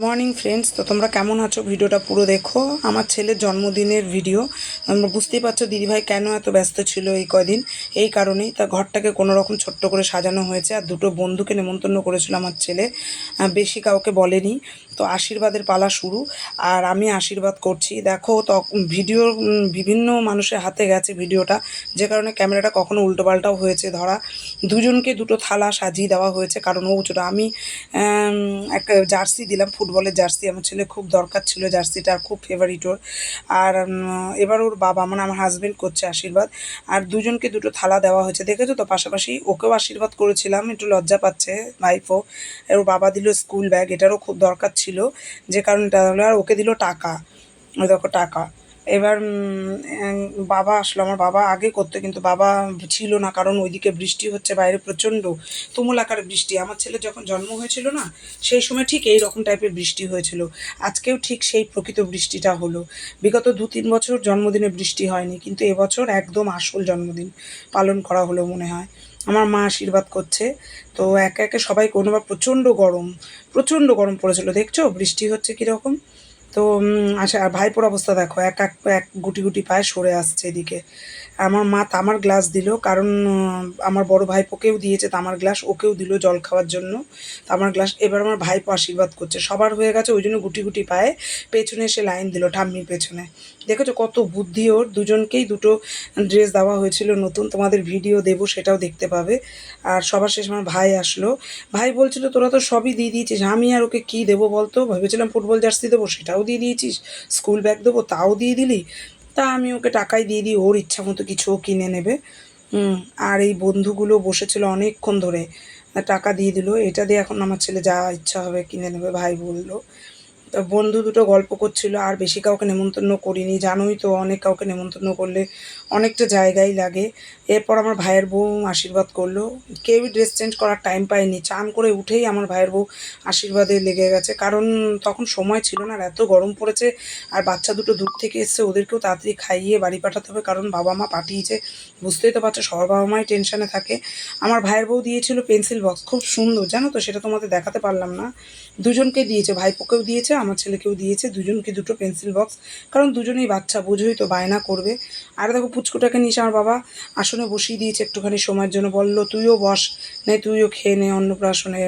Morning friends তো তোমরা কেমন আছো? ভিডিওটা পুরো দেখো। আমার ছেলের জন্মদিনের ভিডিও তোমরা বুঝতেই পারছ দিদিভাই কেন এত ব্যস্ত ছিল এই কদিন এই কারণেই তার ঘরটাকে কোনো রকম ছোট্ট করে সাজানো হয়েছে আর দুটো বন্ধুকে নেমন্তন্ন করেছিল আমার ছেলে। বেশি কাউকে বলেনি। তো আশীর্বাদের পালা শুরু। আর আমি আশীর্বাদ করছি। দেখো ভিডিও বিভিন্ন মানুষের হাতে গেছে ভিডিওটা। যে কারণে ক্যামেরাটা কখনো উল্টোপাল্টাও হয়েছে ধরা। দুজনকে দুটো থালা সাজিয়ে দেওয়া হয়েছে, কারণ ও ছোটো। আমি একটা জার্সি দিলাম ফুটবলের জার্সি, আমার ছেলে খুব দরকার ছিল জার্সিটা খুব ফেভারিট ওর। আর এবার ওর বাবা মানে আমার হাজব্যান্ড করছে আশীর্বাদ। আর দুজনকে দুটো থালা দেওয়া হয়েছে, দেখেছ তো? পাশাপাশি ওকেও আশীর্বাদ করেছিলাম, একটু লজ্জা পাচ্ছে আর ওর বাবা দিল স্কুল ব্যাগ এটারও খুব দরকার ছিল, যে কারণটা হলো আর ওকে দিল টাকা। ওই দেখো টাকা। এবার বাবা আসলো। আমার বাবা আগে করতো, কিন্তু বাবা ছিল না, কারণ ওইদিকে বৃষ্টি হচ্ছে, বাইরে প্রচণ্ড তুমুল আকার বৃষ্টি। আমার ছেলে যখন জন্ম হয়েছিল না, সেই সময় ঠিক এই রকম টাইপের বৃষ্টি হয়েছিল। আজকেও ঠিক সেই প্রকৃত বৃষ্টিটা হলো। বিগত দু তিন বছর জন্মদিনে বৃষ্টি হয়নি, কিন্তু এবছর একদম আসল জন্মদিন পালন করা হলো মনে হয়। আমার মা আশীর্বাদ করছে। তো একে একে সবাই কোনোবার প্রচণ্ড গরম প্রচণ্ড গরম পড়েছিল। দেখছ, বৃষ্টি হচ্ছে কীরকম? তো আচ্ছা আর ভাইপোর অবস্থা দেখো, এক এক এক গুটি গুটি পায়ে সরে আসছে এদিকে। আমার মা তামার গ্লাস দিল, কারণ আমার বড় ভাইপোকেও দিয়েছে তামার গ্লাস ওকেও দিল জল খাওয়ার জন্য। তামার গ্লাস, এবার আমার ভাইপো আশীর্বাদ করছে। সবার হয়ে গেছে, ওই জন্য গুটি গুটি পায়ে পেছনে এসে লাইন দিল, ঠাম্মির পেছনে। দেখেছ কত বুদ্ধি ওর, দুজনকেই দুটো ড্রেস দেওয়া হয়েছিল নতুন, তোমাদের ভিডিও দেবো, সেটাও দেখতে পাবে। আর সবার শেষ আমার ভাই আসলো। ভাই বলছিল, তোরা তো সবই দিয়ে দিয়েছিস, আমি আর ওকে কী দেবো বলতো? ভেবেছিলাম ফুটবল জার্সি দেবো, সেটাও দিয়ে দিয়েছিস? স্কুল ব্যাগ দেবো, তাও দিয়ে দিলি? তা আমি ওকে টাকাই দিয়ে দিই, ওর ইচ্ছা মতো কিছুও কিনে নেবে। আর এই বন্ধুগুলো বসেছিল অনেকক্ষণ ধরে। টাকা দিয়ে দিল, এটা দিয়ে এখন আমার ছেলে যা ইচ্ছা হবে কিনে নেবে, ভাই বলল। বন্ধু দুটো গল্প করছিল, আর বেশি কাউকে নেমন্তন্ন করিনি। জানোই তো অনেক কাউকে নেমন্তন্ন করলে অনেকটা জায়গাই লাগে। এরপর আমার ভাইয়ের বউ আশীর্বাদ করল। কেউই ড্রেস চেঞ্জ করার টাইম পায়নি। চান করে উঠেই আমার ভাইয়ের বউ আশীর্বাদে লেগে গেছে। কারণ তখন সময় ছিল না, আর এত গরম পড়েছে, আর বাচ্চা দুটো দূর থেকে এসছে, ওদেরকেও তাড়াতাড়ি খাইয়ে বাড়ি পাঠাতে হবে, কারণ বাবা মা পাঠিয়েছে। বুঝতেই তো পারছ, সবার বাবা মাই টেনশানে থাকে। আমার ভাইয়ের বউ দিয়েছিল পেন্সিল বক্স খুব সুন্দর। জানো তো, সেটা তোমাদের দেখাতে পারলাম না। দুজনকে দিয়েছে, ভাইপোকেও দিয়েছে আমার ছেলেকেও দিয়েছে, দুজনকে দুটো পেন্সিল বক্স কারণ দুজনেই বাচ্চা, বোঝোই তো বায়না করবে। আর দেখো, পুচকুটাকে নিয়ে এসে আমার বাবা আসনে বসিয়ে দিয়েছে একটুখানি সময়ের জন্য, বলল, তুইও বস, নে, তুইও খেয়ে নে অন্নপ্রাশনে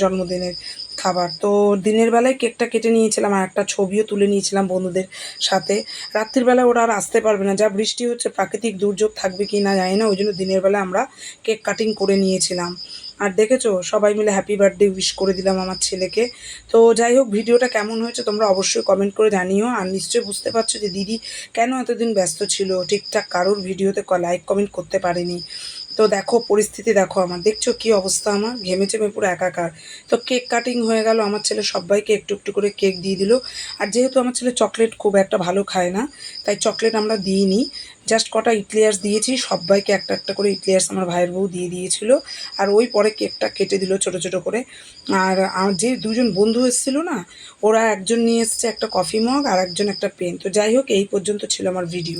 জন্মদিনের খাবার। তো দিনের বেলায় কেকটা কেটে নিয়েছিলাম আর একটা ছবিও তুলে নিয়েছিলাম বন্ধুদের সাথে। রাত্রির বেলা ওরা আর আসতে পারবে না, যা বৃষ্টি হচ্ছে, প্রাকৃতিক দুর্যোগ থাকবে কি না জানি না, ওই জন্য দিনের বেলা আমরা কেক কাটিং করে নিয়েছিলাম। আর দেখেছ, সবাই মিলে হ্যাপি বার্থডে উইশ করে দিলাম আমার ছেলেকে। তো যাই হোক, ভিডিওটা কেমন হয়েছে তোমরা অবশ্যই কমেন্ট করে জানিও। আর নিশ্চয়ই বুঝতে পারছ যে দিদি কেন এতদিন ব্যস্ত ছিল, ঠিকঠাক কারোর ভিডিওতে লাইক কমেন্ট করতে পারেনি। তো দেখো, পরিস্থিতি দেখো আমার। দেখছ কি অবস্থা আমার? ঘেমে চেমে পুরো একাকার। তো কেক কাটিং হয়ে গেল, আমার ছেলে সবাইকে একটু একটু করে কেক দিয়ে দিল। আর যেহেতু আমার ছেলে চকলেট খুব একটা ভালো খায় না, তাই চকলেট আমরা দিইনি। জাস্ট কটা ইটলিয়ার্স দিয়েছি, সবাইকে একটা একটা করে ইটলিয়ার্স আমার ভাইয়ের বউ দিয়ে দিয়েছিল। আর ওই পরে কেকটা কেটে দিল ছোট ছোট করে। আর যে দুজন বন্ধু এসেছিল না, ওরা একজন নিয়ে এসছে একটা কফি মগ আর একজন একটা পেন। তো যাই হোক, এই পর্যন্ত ছিল আমার ভিডিও।